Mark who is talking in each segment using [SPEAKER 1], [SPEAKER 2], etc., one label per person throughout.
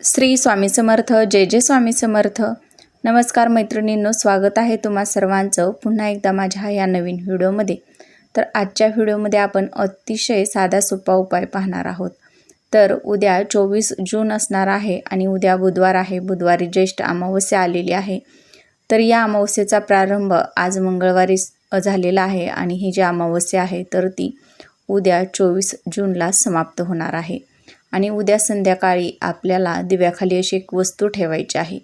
[SPEAKER 1] श्री स्वामी समर्थ जय जय स्वामी समर्थ. नमस्कार मैत्रिणींनो स्वागत आहे तुम्हा सर्वांचं पुन्हा एकदा माझ्या या नवीन व्हिडिओमध्ये. तर आजच्या व्हिडिओमध्ये आपण अतिशय साधा सोपा उपाय पाहणार आहोत. तर उद्या चोवीस जून असणार आहे आणि उद्या बुधवार आहे. बुधवारी ज्येष्ठ अमावस्या आलेली आहे. तर या अमावस्येचा प्रारंभ आज मंगळवारी झालेला आहे आणि ही जी अमावस्या आहे तर ती उद्या चोवीस जूनला समाप्त होणार आहे. आणि उद्या संध्याकाळी आपल्याला दिव्याखाली अशी एक वस्तू ठेवायची आहे.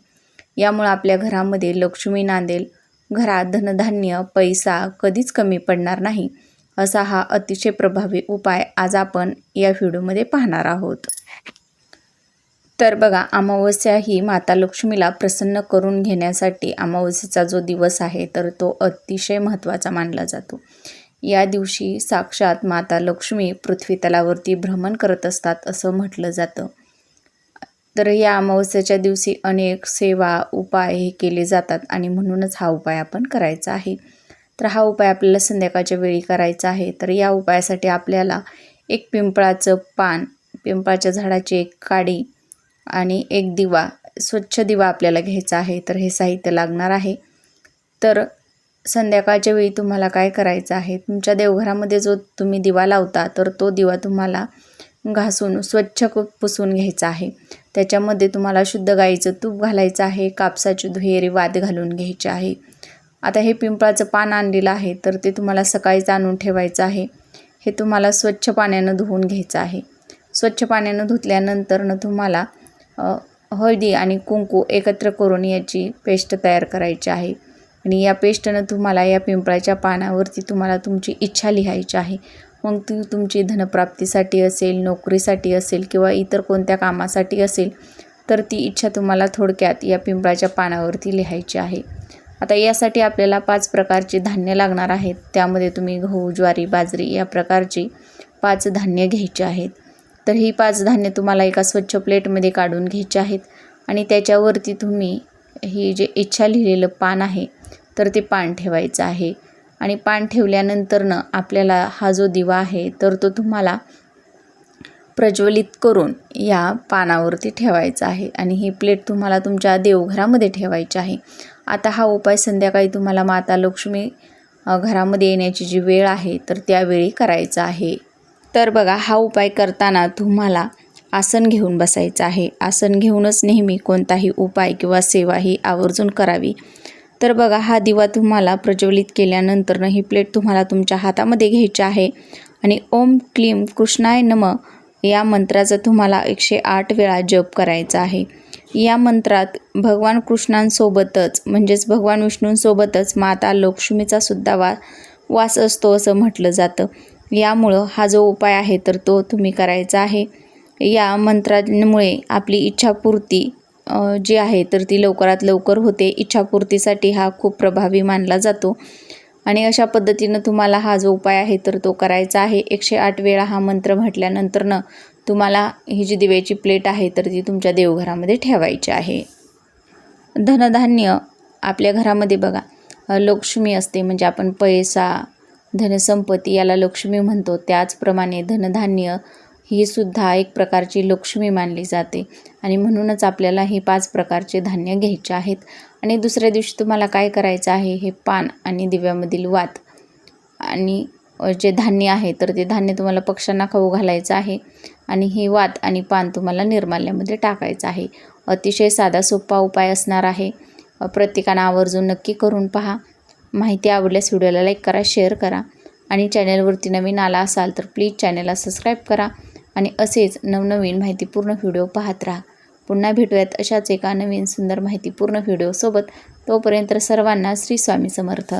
[SPEAKER 1] यामुळं आपल्या घरामध्ये लक्ष्मी नांदेल घरात धनधान्य पैसा कधीच कमी पडणार नाही असा हा अतिशय प्रभावी उपाय आज आपण या व्हिडिओमध्ये पाहणार आहोत. तर बघा अमावस्या ही माता लक्ष्मीला प्रसन्न करून घेण्यासाठी अमावस्येचा जो दिवस आहे तर तो अतिशय महत्त्वाचा मानला जातो. या दिवशी साक्षात माता लक्ष्मी पृथ्वी तलावरती भ्रमण करत असतात असं म्हटलं जातं. तर या अमावस्याच्या दिवशी अनेक सेवा उपाय हे केले जातात आणि म्हणूनच हा उपाय आपण करायचा आहे. तर हा उपाय आपल्याला संध्याकाळच्या वेळी करायचा आहे. तर या उपायासाठी आपल्याला एक पिंपळाचं पान पिंपळाच्या झाडाची एक काडी आणि एक दिवा स्वच्छ दिवा आपल्याला घ्यायचा आहे. तर हे साहित्य लागणार आहे. तर संध्याकाळच्या वेळी तुम्हाला काय करायचं आहे? तुमच्या देवघरामध्ये जो तुम्ही दिवा लावता तर तो दिवा तुम्हाला घासून स्वच्छ पुसून घ्यायचा आहे. त्याच्यामध्ये तुम्हाला शुद्ध गाईचं तूप घालायचं आहे कापसाची दुहेरी वाद घालून घ्यायचे आहे. आता हे पिंपळाचं पान आणलेलं आहे तर ते तुम्हाला सकाळीच आणून ठेवायचं आहे. हे तुम्हाला स्वच्छ पाण्यानं धुवून घ्यायचं आहे. स्वच्छ पाण्यानं धुतल्यानंतरनं तुम्हाला हळदी आणि कुंकू एकत्र करून याची पेस्ट तयार करायची आहे. आणि या पेस्टनं तुम्हाला या पिंपळाच्या पानावरती तुम्हाला तुमची इच्छा लिहायची आहे. मग ती तुमची धनप्राप्तीसाठी असेल नोकरीसाठी असेल किंवा इतर कोणत्या कामासाठी असेल तर ती इच्छा तुम्हाला थोडक्यात या पिंपळाच्या पानावरती लिहायची आहे. आता यासाठी आपल्याला पाच प्रकारचे धान्य लागणार आहेत. त्यामध्ये तुम्ही गहू ज्वारी बाजरी या प्रकारची पाच धान्य घ्यायची आहेत. तर ही पाच धान्य तुम्हाला एका स्वच्छ प्लेटमध्ये काढून घ्यायची आहेत आणि त्याच्यावरती तुम्ही ही जे इच्छा लिहिलेलं पान आहे तर ते पान ठेवायचं आहे. आणि पान ठेवल्यानंतरनं आपल्याला हा जो दिवा आहे तर तो तुम्हाला प्रज्वलित करून या पानावरती ठेवायचा आहे. आणि ही प्लेट तुम्हाला तुमच्या देवघरामध्ये ठेवायची आहे. आता हा उपाय संध्याकाळी तुम्हाला माता लक्ष्मी घरामध्ये येण्याची जी वेळ आहे तर त्यावेळी करायचा आहे. तर बघा हा उपाय करताना तुम्हाला आसन घेऊन बसायचं आहे. आसन घेऊनच नेहमी कोणताही उपाय किंवा सेवा ही आवर्जून करावी. तर बघा हा दिवा तुम्हाला प्रज्वलित केल्यानंतरनं ही प्लेट तुम्हाला तुमच्या हातामध्ये घ्यायची आहे. आणि ओम क्लीम कृष्णाय नम या मंत्राचा तुम्हाला एकशे आठ वेळा जप करायचा आहे. या मंत्रात भगवान कृष्णांसोबतच म्हणजेच भगवान विष्णूंसोबतच माता लक्ष्मीचा सुद्धा वा वास असतो असं म्हटलं जातं. यामुळं हा जो उपाय आहे तर तो तुम्ही करायचा आहे. या मंत्रांमुळे आपली इच्छापूर्ती जी आहे तर ती लवकरात लवकर होते. इच्छापूर्तीसाठी हा खूप प्रभावी मानला जातो. आणि अशा पद्धतीनं तुम्हाला हा जो उपाय आहे तर तो करायचा आहे. एकशे आठ वेळा हा मंत्र म्हटल्यानंतरनं तुम्हाला ही जी दिव्याची प्लेट आहे तर ती तुमच्या देवघरामध्ये ठेवायची आहे. धनधान्य आपल्या घरामध्ये बघा. लक्ष्मी असते म्हणजे आपण पैसा धनसंपत्ती याला लक्ष्मी म्हणतो. त्याचप्रमाणे धनधान्य ही सुद्धा एक प्रकारची लक्ष्मी मानली जाते. आणि म्हणूनच आपल्याला हे पाच प्रकारचे धान्य घ्यायचे आहेत. आणि दुसऱ्या दिवशी तुम्हाला काय करायचं आहे? हे पान आणि दिव्यामधील वात आणि जे धान्य आहे तर ते धान्य तुम्हाला पक्ष्यांना खाऊ घालायचं आहे. आणि हे वात आणि पान तुम्हाला निर्माल्यामध्ये टाकायचं आहे. अतिशय साधा सोपा उपाय असणार आहे. प्रत्येकानं आवर्जून नक्की करून पहा. माहिती आवडल्यास व्हिडिओला लाईक करा शेअर करा. आणि चॅनलवरती नवीन आला असाल तर प्लीज चॅनलला सबस्क्राईब करा. आणि असेच नवनवीन माहितीपूर्ण व्हिडिओ पाहत राहा. पुन्हा भेटूयात अशाच एका नवीन सुंदर माहितीपूर्ण व्हिडिओसोबत. तोपर्यंत सर्वांना श्री स्वामी समर्थ.